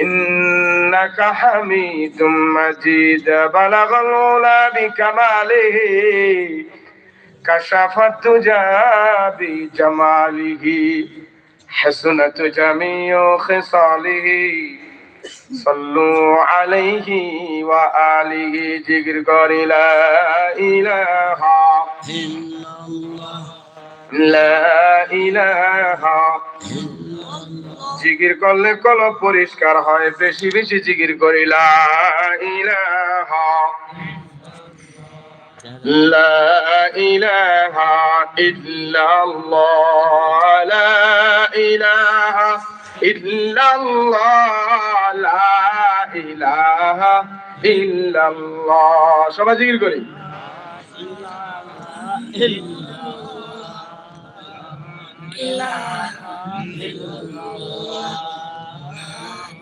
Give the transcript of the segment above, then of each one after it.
إنك حميد مجيد بلغ العلا بكماله كشف الدجى بجماله حسنت جميع خصاله صلوا عليه وآله جگر قول لا إله لا إله জিকির করলে কলব পরিষ্কার হয়, বেশি বেশি জিকির করিলা, ইলাহা। ইল্লাল্লাহ, লা ইলাহা ইল্লাল্লাহ সবাই করি।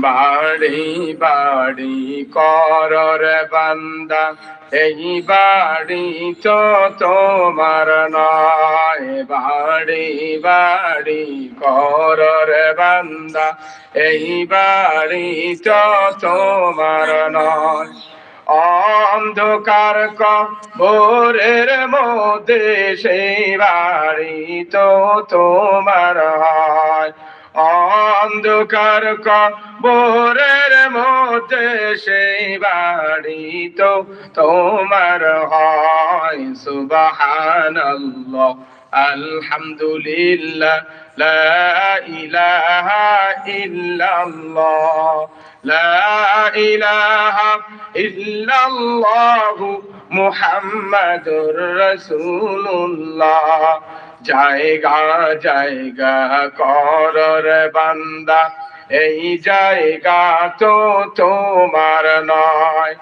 বাড়ি বাড়ি করর বান্দা, এই বাড়ি তো তোমার নয় বাড়ি বাড়ি করর বান্দা, এই বাড়ি তো তোমার নয় অন্ধকার কবরের মধ্যে সেই বাড়ি তো তোমার হয় অন্ধকার কবরের মধ্যে সেই বাড়ি তো তোমার হয়, সুবহানাল্লাহ, আলহামদুলিল্লাহ, লা ইলাহা ইল্লাল্লাহ, লা ইলাহা জায়গা জায়গা করর বান্দা এই জায়গা তো তোমার নয়।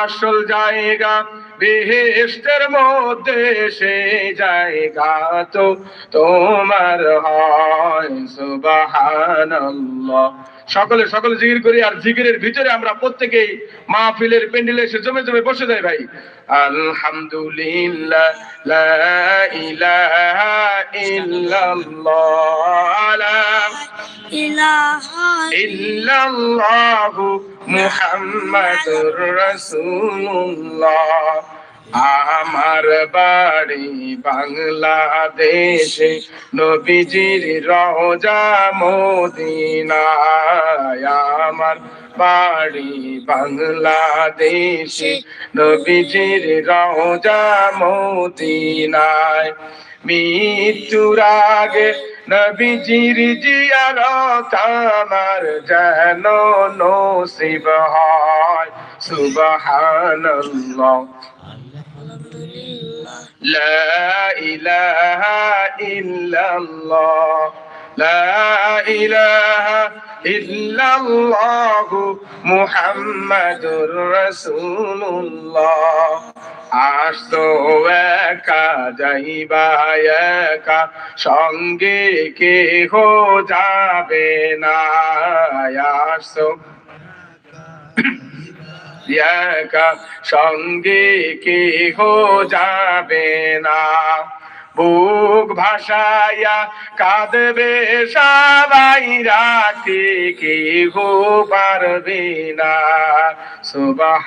আসল জায়গা বিহিষ্টের মধ্যে সেই জায়গা তো তোমার হয়, সুবহানাল্লাহ। সকলে সকলে জিকির করি আর জিকিরের ভিতরে আমরা প্রত্যেকেই মাহফিলের প্যান্ডেলে এসে জমে জমে বসে যাই ভাই। আলহামদুলিল্লাহ, লা ইলাহা ইল্লাল্লাহ আমার বাড়ি বাংলাদেশে নবীজির রওজা মদিনায়। আমার বাড়ি বাংলাদেশে নবীজির রওজা মদিনায়। মৃত্যুর আগে নবীজির জিয়ারত আমার যেন নসিব হয়। সুবহানাল্লাহ। লা ইলাহা ইল্লাল্লাহ। লা ইলাহা ইল্লাল্লাহু মুহাম্মাদুর রাসূলুল্লাহ। আসতো একা যাইবা একা, সঙ্গে কে হো যাবে না। আসো একা, সঙ্গে কেহ যাবে না। বুক ভাসাইয়া কাঁদবে সবাই, রাতে কেহ পারবে না। সুবাহ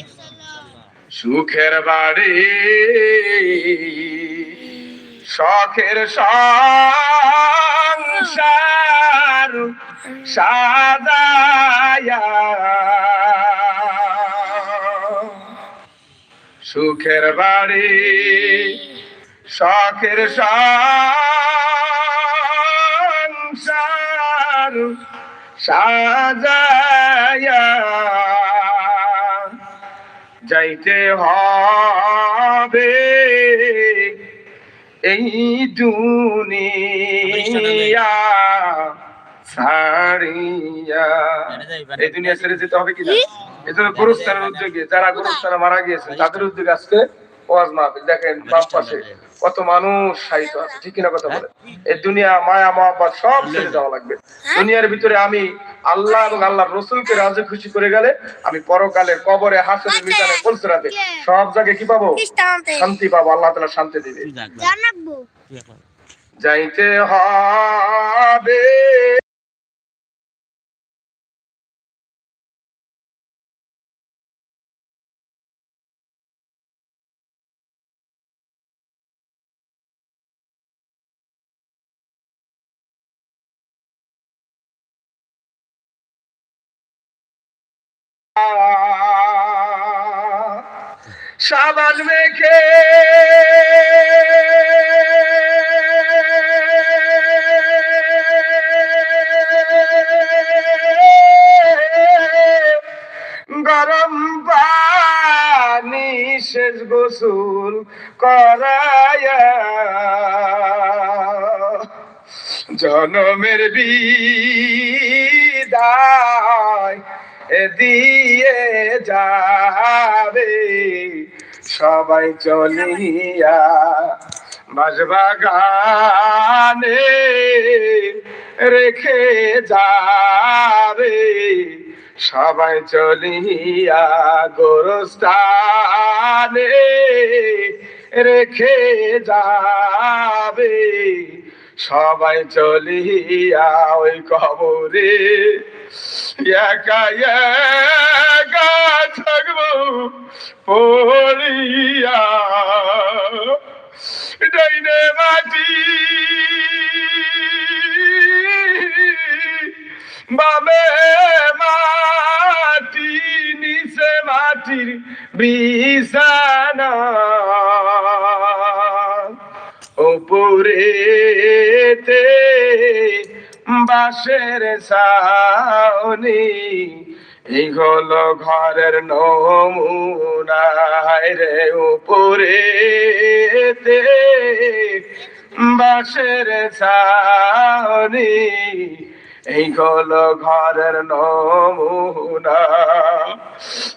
সুখের বাড়ি শখের সংসার সাজায়া। সুখের বাড়ি শখের সংসার সাজায়া। যাইতে হবে এই দুনিয়া ছাড়িয়া। এই দুনিয়া ছেড়ে যেতে হবে কি? এই জন্য গুরুস্থানের উদ্যোগে যারা গুরুস্থানে মারা গিয়েছে তাদের উদ্যোগে আজকে ওয়াজ মাহফিল। দেখেন বাম পাশে কত মানুষ সাহিত্য আছে। ঠিক কিনা কথা বলে এই দুনিয়া মায়া মহাব্বত সব ছেড়ে দেওয়া লাগবে। দুনিয়ার ভিতরে আমি আল্লাহ এবং আল্লাহর রসুলকে রাজে খুশি করে গেলে আমি পরকালে কবরে হাসরে মিজানে রাতে সব জায়গায় কি পাবো? শান্তি পাবো আল্লাহ তাআলা শান্তি দিবে। জানাব। যাইতে হবে সাবান মেখে। গরম পানি শেষ গোসল করায়া। জনমের বিদায় দিয়ে যাবে। সবাই চলিয়া বাজবাগানে রেখে যাবে। সবাই চলিয়া গোরস্থানে রেখে যাবে। সবাই চলিয়া ওই কবরে একা একা থাকব পড়িয়া। ডাইনে মাটি বামে মাটি নিচে মাটির বিছানা। ওপরেতে বাঁশের ছাউনি এই ঘরের নমুনায় রে উপরেতে বাঁশের ছাউনি। এই ঘরের নমুনা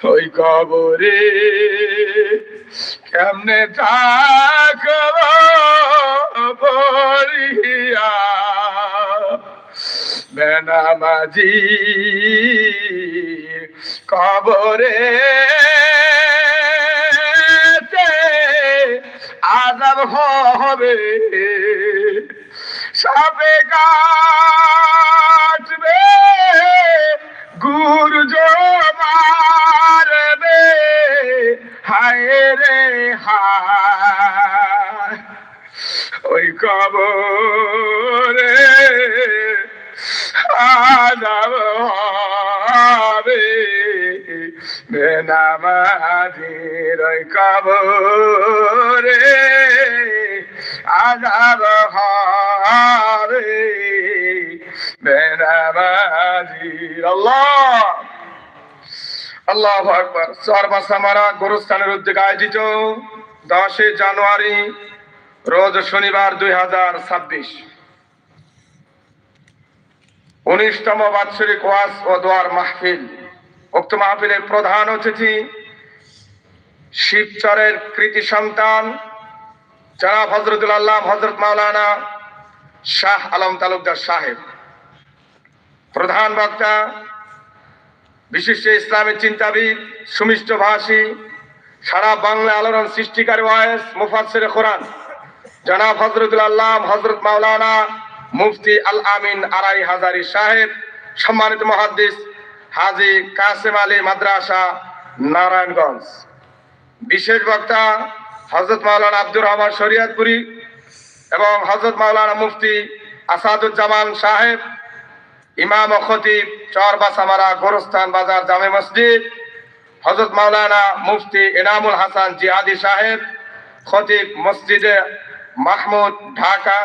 ওই কবরে কেমনে থাকব পড়িয়া বেনামাজি কবরে আজাব হবে। সাপে কাটবে গুরু মারবে হায় রে হায় ওই কবরে আজাব হবে। বেনামাজির কবরে আজাব হবে। বেনামাজির আল্লাহ। আল্লাহ আকবর। সর্বাসামারা গোরস্থানের উদ্যোগে আয়োজিত দশই জানুয়ারি দুই হাজার ছাব্বিশ। উনিশতম বাৎসরিক ওয়াজ ও দোয়ার মাহফিল। উক্ত মাহফিলের প্রধান অতিথি, শিবচরের কৃতি সন্তান জনাব হজরতুল আল্লাহ হজরত মাওলানা শাহ আলম তালুকদার সাহেব। প্রধান বক্তা, বিশিষ্ট ইসলামী চিন্তাবিদ, সুমিষ্ট ভাষী, সারা বাংলা আলোড়ন সৃষ্টিকারী ওয়াইস, মুফাসসির কোরআন। জনাব হজরতুল আল্লাহ হজরত মাওলানা মুফতি আল আমিন আড়াই হাজারি সাহেব, সম্মানিত মহাদ্দিস হাজি কাসেম আলী মাদ্রাসা, নারায়ণগঞ্জ। বিশেষ বক্তা হজরত মাওলানা আব্দুর রহমান শরিয়াতপুরি এবং হজরত মাওলানা মুফতি আসাদুজ্জামান সাহেব, ইমাম খতিব চর বাসামারা গোরস্থান বাজার জামে মসজিদ হজরত মাওলানা মুফতি এনামুল হাসান জিহাদি সাহেব, খতিব মসজিদে মাহমুদ ঢাকা।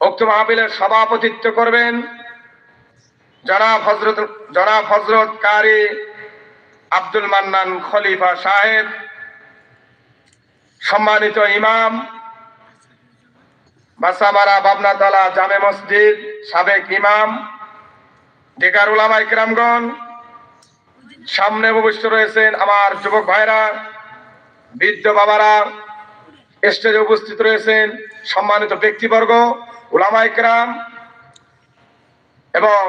উক্ত মাহবিলের সভাপতিত্ব করবেন জনাব হজরত কারি আব্দুল মান্নান খলিফা সাহেব, সম্মানিত ইমাম, বাসামারা বাবনাতলা জামে মসজিদ, সাবেক ইমাম, দিগার উলামা ইকরামগণ, সামনে উপবিষ্ট রয়েছেন আমার যুবক ভাইরা, বৃদ্ধ বাবারা, স্টেজে উপস্থিত রয়েছেন সম্মানিত ব্যক্তিবর্গ, উলামা ইকরাম এবং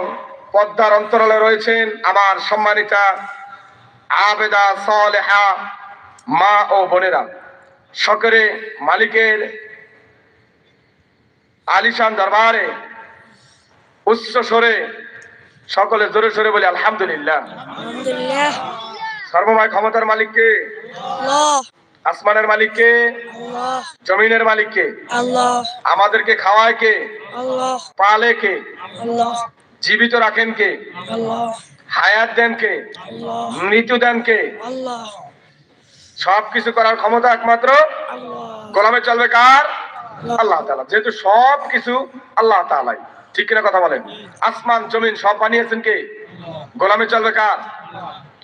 পদ্মার অন্তরালে রয়েছেন আমার সম্মানিতা আবেদা সলেহা মা ও বোনেরা। সকলে মালিকের আলিশান দরবারে উচ্চ স্বরে সকলে জোরে সরে বলি আলহামদুলিল্লাহ। সর্বময় ক্ষমতার মালিককে আসমানের মালিককে জমিনের মালিককে আমাদেরকে খাওয়ায় কে? পালে কে? জীবিত রাখেন কে? হায়াত দেন কে? মৃত্যু দেন কে? আল্লাহ। সব কিছু করার ক্ষমতা একমাত্র গোলামে চলবে কার? আল্লাহ। তাআলা। যেহেতু সব কিছু আল্লাহ তাআলাই। ঠিক কিনা কথা বলেন? আসমান জমিন সব বানিয়েছেন কে? গোলামে চলবে কার?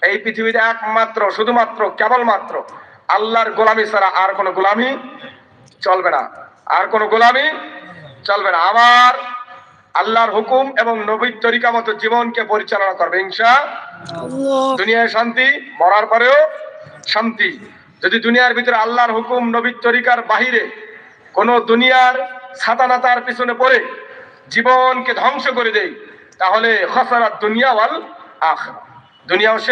এই পৃথিবীতে একমাত্র শুধুমাত্র কেবলমাত্র আল্লাহর গোলামি ছাড়া আর কোনো গোলামি চলবে না। আর কোনো গোলামি চলবে না। আমার আল্লাহর হুকুম এবং নবীর তরিকা মতো জীবনকে পরিচালনা করবে ইনশা দুনিয়ায় শান্তি মরার পরেও শান্তি। যদি দুনিয়ার ভিতরে আল্লাহর হুকুম নবীর তরিকার বাহিরে কোন দুনিয়ার সাতানাতার পিছনে পড়ে জীবনকে ধ্বংস করে দেয় তাহলে খসারাত দুনিয়া ওয়াল আখরা। দুনিয়াও সে